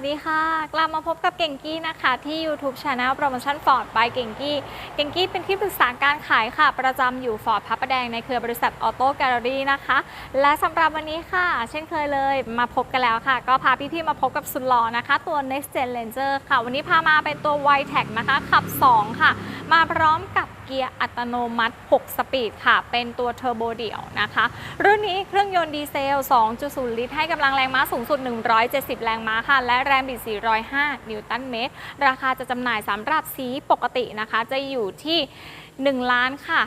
วัสดีค่ะ กลับมาพบกับเก่งกี้นะคะที่ YouTube Channel Promotion Ford by เก่งกี้ เก่งกี้เป็นที่ปรึกษาการขายค่ะ ประจำอยู่ฟอร์ดพระประแดงในเครือบริษัทออโต้แกลเลอรี่นะคะ และสำหรับวันนี้ค่ะ เช่นเคยเลยมาพบกันแล้วค่ะ ก็พาพี่ๆมาพบกับสุดหล่อนะคะ ตัว Next Gen Ranger ค่ะ วันนี้พามาเป็นตัว y t e c นะคะขับ 2 ค่ะ มาพร้อมกับ เกียร์อัตโนมัติ 6 สปีดค่ะ เป็นตัวเทอร์โบเดี่ยวนะคะ รุ่นนี้เครื่องยนต์ดีเซล 2.0 ลิตร ให้กำลังแรงม้าสูงสุด 170 แรงม้าค่ะ และแรงบิด 405 นิวตันเมตร ราคาจะจำหน่ายสำหรับสีปกตินะคะ จะอยู่ที่ 1 ล้านค่ะ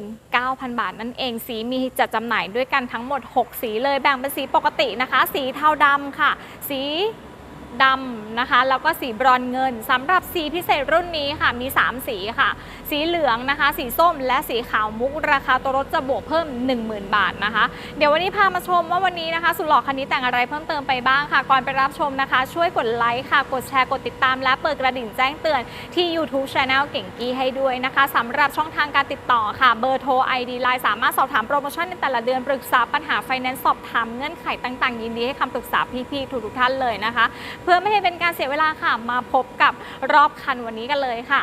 49,000 บาทนั่นเอง สีมีจะจำหน่ายด้วยกันทั้งหมด 6 สีเลยแบ่งเป็นสีปกตินะคะ สีเทาดำค่ะ สี ดำนะคะ แล้วก็สีบรอนเงินสำหรับสีพิเศษรุ่นนี้ค่ะมี 3 สีค่ะ สีเหลืองนะคะ สีส้มและสีขาวมุกราคาตัวรถจะบวกเพิ่ม 10,000 บาทนะคะ เดี๋ยววันนี้พามาชมว่าวันนี้นะคะ สุดหล่อคันนี้แต่งอะไรเพิ่มเติมไปบ้างค่ะ ก่อนไปรับชมนะคะ ช่วยกดไลค์ค่ะ กดแชร์กดติดตามและเปิดกระดิ่งแจ้งเตือนที่ YouTube Channel เก่งกี้ให้ด้วยนะคะสำหรับช่องทางการติดต่อค่ะเบอร์โทร ID ไลน์สามารถสอบถามโปรโมชั่นในแต่ละเดือนปรึกษาปัญหาไฟแนนซ์สอบถามเงื่อนไขต่างๆ ยินดีให้คำปรึกษาพี่ๆทุกๆท่านเลยนะคะเพื่อไม่ให้เป็นการเสียเวลาค่ะ มาพบกับรอบคันวันนี้กันเลยค่ะ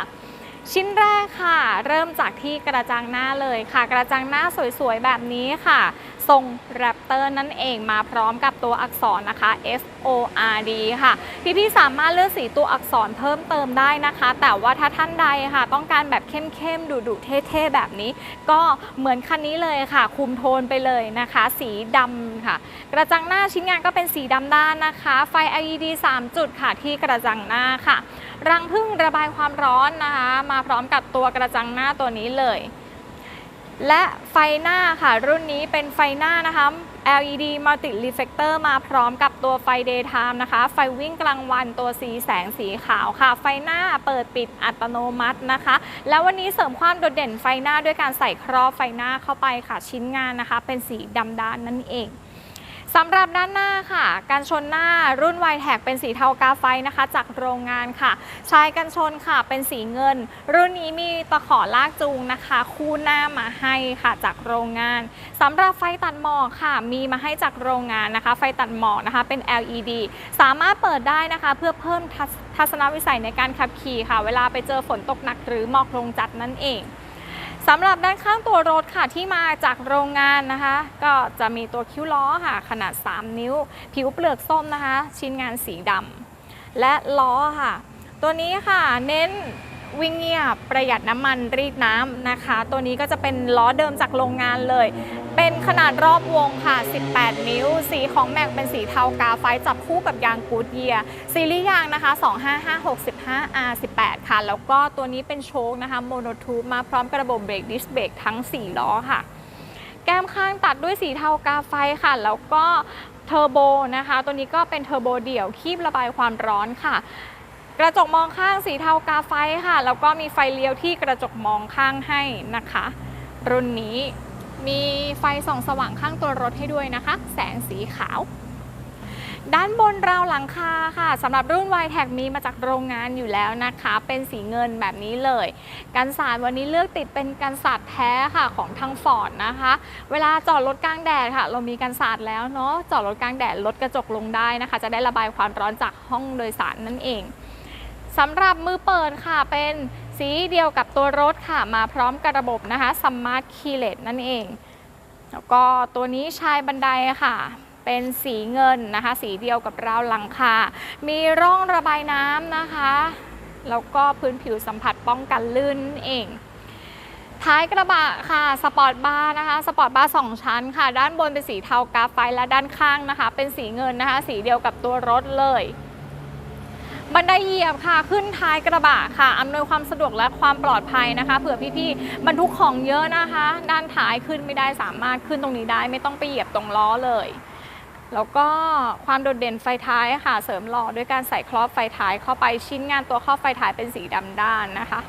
ชิ้นแรกค่ะ เริ่มจากที่กระจังหน้าเลยค่ะ กระจังหน้าสวยๆแบบนี้ค่ะ ทรงแรปเตอร์นั่นเองมาพร้อมกับตัวอักษรนะคะ F O R D ค่ะพี่ๆสามารถเลือกสีตัวอักษรเพิ่มเติมได้นะคะ แต่ว่าถ้าท่านใดค่ะ ต้องการแบบเข้มๆดุๆเท่ๆแบบนี้ ก็เหมือนคันนี้เลยค่ะ คุมโทนไปเลยนะคะ สีดำค่ะ กระจังหน้าชิ้นงานก็เป็นสีดำด้านนะคะ ไฟ LED 3 จุดค่ะที่กระจังหน้าค่ะรังพึ่งระบายความร้อนนะคะ มาพร้อมกับตัวกระจังหน้าตัวนี้เลย และไฟหน้าค่ะ รุ่นนี้เป็นไฟหน้านะคะ LED Multi Reflector มาพร้อมกับตัวไฟ Daytime นะคะ ไฟวิ่งกลางวันตัวสีแสงสีขาวค่ะ ไฟหน้าเปิดปิดอัตโนมัตินะคะ แล้ววันนี้เสริมความโดดเด่นไฟหน้าด้วยการใส่ครอบไฟหน้าเข้าไปค่ะ ชิ้นงานนะคะ เป็นสีดำด้านนั่นเอง สำหรับด้านหน้าค่ะการชนหน้ารุ่น y t แท็เป็นสีเทากาไฟนะคะ จากโรงงานค่ะชายกันชนค่ะเป็นสีเงิน รุ่นนี้มีตะขอลากจูงนะคะ คู่หน้ามาให้ค่ะจากโรงงานสำหรับไฟตัดหมอกค่ะ มีมาให้จากโรงงานนะคะ ไฟตัดหมอกนะคะ เป็น LED สามารถเปิดได้นะคะ เพื่อเพิ่มทัศนวิสัยในการขับขี่ค่ะ เวลาไปเจอฝนตกหนักหรือหมอกลงจัดนั่นเอง สำหรับด้านข้างตัวรถค่ะที่มาจากโรงงานนะคะ ก็จะมีตัวคิ้วล้อค่ะ ขนาด 3 นิ้ว ผิวเปลือกส้มนะคะ ชิ้นงานสีดำและล้อค่ะ ตัวนี้ค่ะเน้นวิ่งเงียบประหยัดน้ำมันรีดน้ำนะคะ ตัวนี้ก็จะเป็นล้อเดิมจากโรงงานเลย เป็นขนาดรอบวงค่ะ 18 นิ้ว สีของแม็กเป็นสีเทากาไฟจับคู่กับยางกูดเยียซีรีส์ยางนะคะ 25565 R18 ค่ะ แล้วก็ตัวนี้เป็นโชคนะคะ โมโนทูบมาพร้อมกระบบเบรกดิสเบรกทั้ง 4 ล้อค่ะ แก้มข้างตัดด้วยสีเทากาไฟค่ะ แล้วก็เทอร์โบนะคะ ตัวนี้ก็เป็นเทอร์โบเดี่ยว คีบระบายความร้อนค่ะกระจกมองข้างสีเทากาไฟค่ะ แล้วก็มีไฟเลี้ยวที่กระจกมองข้างให้นะคะ รุ่นนี้ มีไฟส่องสว่างข้างตัวรถให้ด้วยนะคะ แสงสีขาว ด้านบนราวหลังคาค่ะสำหรับรุ่น y t แท็มีมาจากโรงงานอยู่แล้วนะคะ เป็นสีเงินแบบนี้เลย กันสาดวันนี้เลือกติดเป็นกันสาดแท้ค่ะของทางฟอร์ดนะคะ เวลาจอดรถกลางแดดค่ะ เรามีกันสาดแล้วเนาะจอดรถกลางแดดลดกระจกลงได้นะคะ จะได้ระบายความร้อนจากห้องโดยสารนั่นเองสำหรับมือเปิดค่ะเป็น สีเดียวกับตัวรถค่ะ มาพร้อมกับระบบนะคะ Smart Keyless นั่นเอง แล้วก็ตัวนี้ชายบันไดค่ะ เป็นสีเงินนะคะ สีเดียวกับราวหลังคา มีร่องระบายน้ำนะคะ แล้วก็พื้นผิวสัมผัสป้องกันลื่นนั่นเองท้ายกระบะค่ะสปอร์ตบาร์นะคะสปอร์ตบาร์สองชั้นค่ะ ด้านบนเป็นสีเทากราไฟและด้านข้างนะคะ เป็นสีเงินนะคะ สีเดียวกับตัวรถเลย บันไดเหยียบค่ะ ขึ้นท้ายกระบะค่ะอำนวยความสะดวกและความปลอดภัยนะคะ เผื่อพี่ๆบรรทุกของเยอะนะคะ ด้านท้ายขึ้นไม่ได้สามารถขึ้นตรงนี้ได้ ไม่ต้องไปเหยียบตรงล้อเลย แล้วก็ความโดดเด่นไฟท้ายค่ะ เสริมหล่อด้วยการใส่ครอบไฟท้ายเข้าไปชิ้นงานตัวครอบไฟท้ายเป็นสีดำด้านนะคะ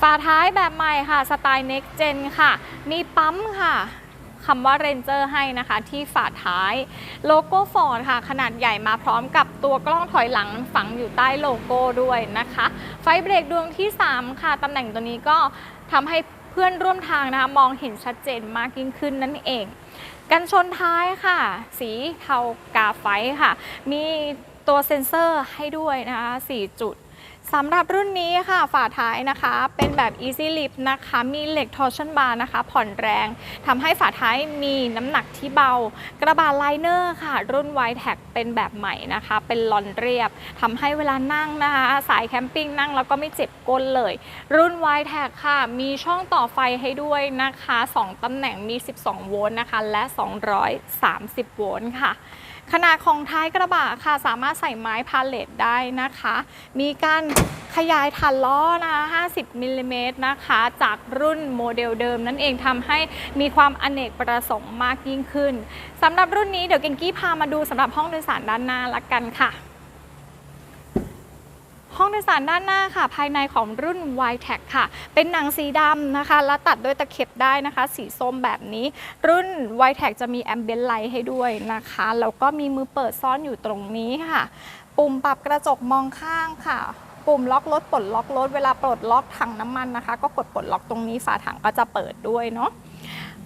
ฝาท้ายแบบใหม่ค่ะ สไตล์ Next Gen ค่ะ มีปั๊มค่ะ คำว่า Ranger ให้นะคะที่ฝาท้าย โลโก้ Ford ค่ะ ขนาดใหญ่มาพร้อมกับตัวกล้องถอยหลังฝังอยู่ใต้โลโก้ด้วยนะคะ ไฟเบรกดวงที่ 3 ค่ะตำแหน่งตัวนี้ก็ทำให้เพื่อนร่วมทางนะคะมองเห็นชัดเจนมากยิ่งขึ้นนั่นเอง กันชนท้ายค่ะ สีเทากาไฟค่ะ มีตัวเซ็นเซอร์ให้ด้วยนะคะ4จุด สำหรับรุ่นนี้ค่ะฝาท้ายนะคะ เป็นแบบ Easy Lift นะคะ มีเหล็ก torsion bar นะคะ ผ่อนแรงทำให้ฝาท้ายมีน้ำหนักที่เบา กระบะไลเนอร์ค่ะ รุ่น w i t e t เป็นแบบใหม่นะคะ เป็นลอนเรียบทำให้เวลานั่งนะคะ สายแคมปิ้งนั่งแล้วก็ไม่เจ็บก้นเลย รุ่น w i t e t ค่ะ มีช่องต่อไฟให้ด้วยนะคะ 2ตำแหน่งมี 12 โวลต์นะคะ และ 230 โวลต์ค่ะขนาดของท้ายกระบะค่ะสามารถใส่ไม้พาเลตได้นะคะ มีการ ขยายฐานล้อนะคะ50มิลลิเมตรนะคะ จากรุ่นโมเดลเดิม นั่นเองทำให้มีความอเนกประสงค์มากยิ่งขึ้นสำหรับรุ่นนี้เดี๋ยวเกงกี้พามาดูสำหรับห้องโดยสารด้านหน้าละกันค่ะห้องโดยสารด้านหน้าค่ะ ภายในของรุ่น y t e c ค่ะ เป็นหนังสีดำนะคะ และตัดด้วยตะเข็บได้นะคะ สีส้มแบบนี้ รุ่น y t e c จะมีแอมเบียนไลท์ให้ด้วยนะคะ แล้วก็มีมือเปิดซ่อนอยู่ตรงนี้ค่ะ ปุ่มปรับกระจกมองข้างค่ะ ปุ่มล็อกรถปลดล็อกรถเวลาปลดล็อกถังน้ำมันนะคะ ก็กดปลดล็อกตรงนี้ฝาถังก็จะเปิดด้วยเนาะ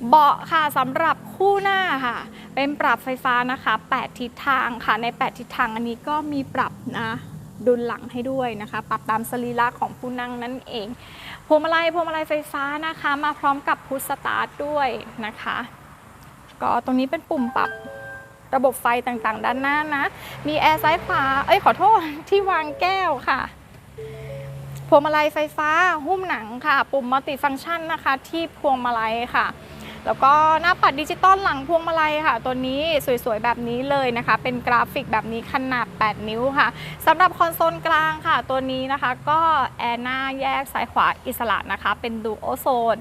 เบาะค่ะสำหรับคู่หน้าค่ะ เป็นปรับไฟฟ้านะคะ 8 ทิศทางค่ะใน 8 ทิศทางอันนี้ก็มีปรับนะดุลหลังให้ด้วยนะคะ ปรับตามสรีระของผู้นั่งนั่นเองพวงมาลัยพวงมาลัยไฟฟ้านะคะ มาพร้อมกับพุชสตาร์ทด้วยนะคะ ก็ตรงนี้เป็นปุ่มปรับระบบไฟต่างๆ ด้านหน้านะ มีแอร์ซ้ายขวาเอ้ยขอโทษที่วางแก้วค่ะ พวงมาลัยไฟฟ้าหุ้มหนังค่ะ ปุ่มมัลติฟังก์ชันนะคะ ที่พวงมาลัยค่ะ แล้วก็หน้าปัดดิจิตอลหลังพวงมาลัยค่ะ ตัวนี้สวยๆ แบบนี้เลยนะคะ เป็นกราฟิกแบบนี้ขนาด 8 นิ้วค่ะสำหรับคอนโซลกลางค่ะ ตัวนี้นะคะก็แอร์หน้าแยกซ้ายขวาอิสระนะคะ เป็นดูโอโซน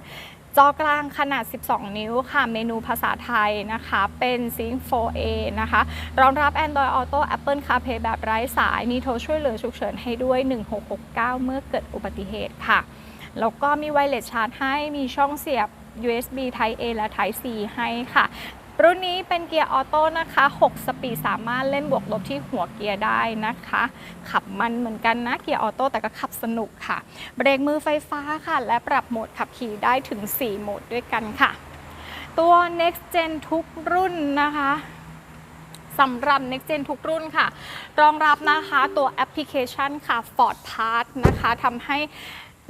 จอกลางขนาด 12 นิ้วค่ะ เมนูภาษาไทยนะคะ เป็น Sync 4A นะคะ รองรับ Android Auto Apple CarPlay แบบไร้สาย มีโทรช่วยเหลือฉุกเฉินให้ด้วย 1669 เมื่อเกิดอุบัติเหตุค่ะ แล้วก็มีไวเลสชาร์จให้ มีช่องเสียบ USB Type A และ Type C ให้ค่ะ รุ่นนี้เป็นเกียร์ออโต้นะคะ 6 สปีดสามารถเล่นบวกลบที่หัวเกียร์ได้นะคะ ขับมันเหมือนกันนะเกียร์ออโต้แต่ก็ขับสนุกค่ะ เบรกมือไฟฟ้าค่ะ และปรับโหมดขับขี่ได้ถึง 4 โหมดด้วยกันค่ะ ตัว next gen ทุกรุ่นนะคะสำหรับ next gen ทุกรุ่นค่ะ รองรับนะคะตัวแอปพลิเคชันค่ะ Ford Pass นะคะทำให้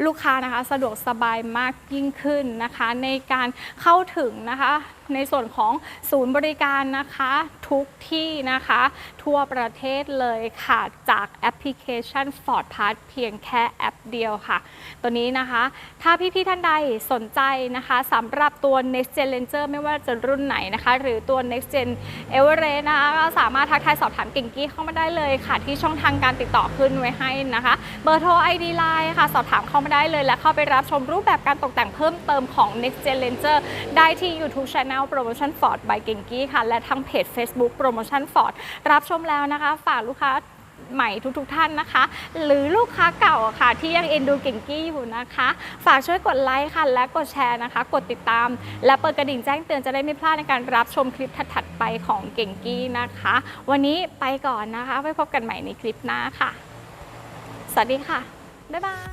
ลูกค้านะคะสะดวกสบายมากยิ่งขึ้นนะคะ ในการเข้าถึงนะคะ ในส่วนของศูนย์บริการนะคะ ทุกที่นะคะ ทั่วประเทศเลยค่ะ จากแอปพลิเคชัน Ford Pass เพียงแค่แอปเดียวค่ะ ตัวนี้นะคะ ถ้าพี่ๆท่านใดสนใจนะคะสำหรับตัว Next Gen Ranger ไม่ว่าจะรุ่นไหนนะคะ หรือตัว Next Gen Everest นะคะก็สามารถทักทายสอบถามเก่งกี้เข้ามาได้เลยค่ะ ที่ช่องทางการติดต่อขึ้นไว้ให้นะคะ เบอร์โทร ID Line ค่ะ สอบถามเข้ามาได้เลย และเข้าไปรับชมรูปแบบการตกแต่งเพิ่มเติมของ Next Gen Ranger ได้ที่ YouTube Channel Promotion Ford by เก่งกี้ค่ะ และทางเพจ Facebook Promotion Ford รับชมแล้วนะคะ ฝากลูกค้าใหม่ทุกๆทท่านนะคะ หรือลูกค้าเก่าค่ะ ที่ยังเอ็นดูเก่งกี้อยู่นะคะ ฝากช่วยกดไลค์ค่ะ และกดแชร์นะคะ กดติดตาม และเปิดกระดิ่งแจ้งเตือนจะได้ไม่พลาดในการรับชมคลิปถัดๆไปของเก่งกี้นะคะ วันนี้ไปก่อนนะคะไว้พบกันใหม่ในคลิปหน้าค่ะ สวัสดีค่ะ บ๊ายบาย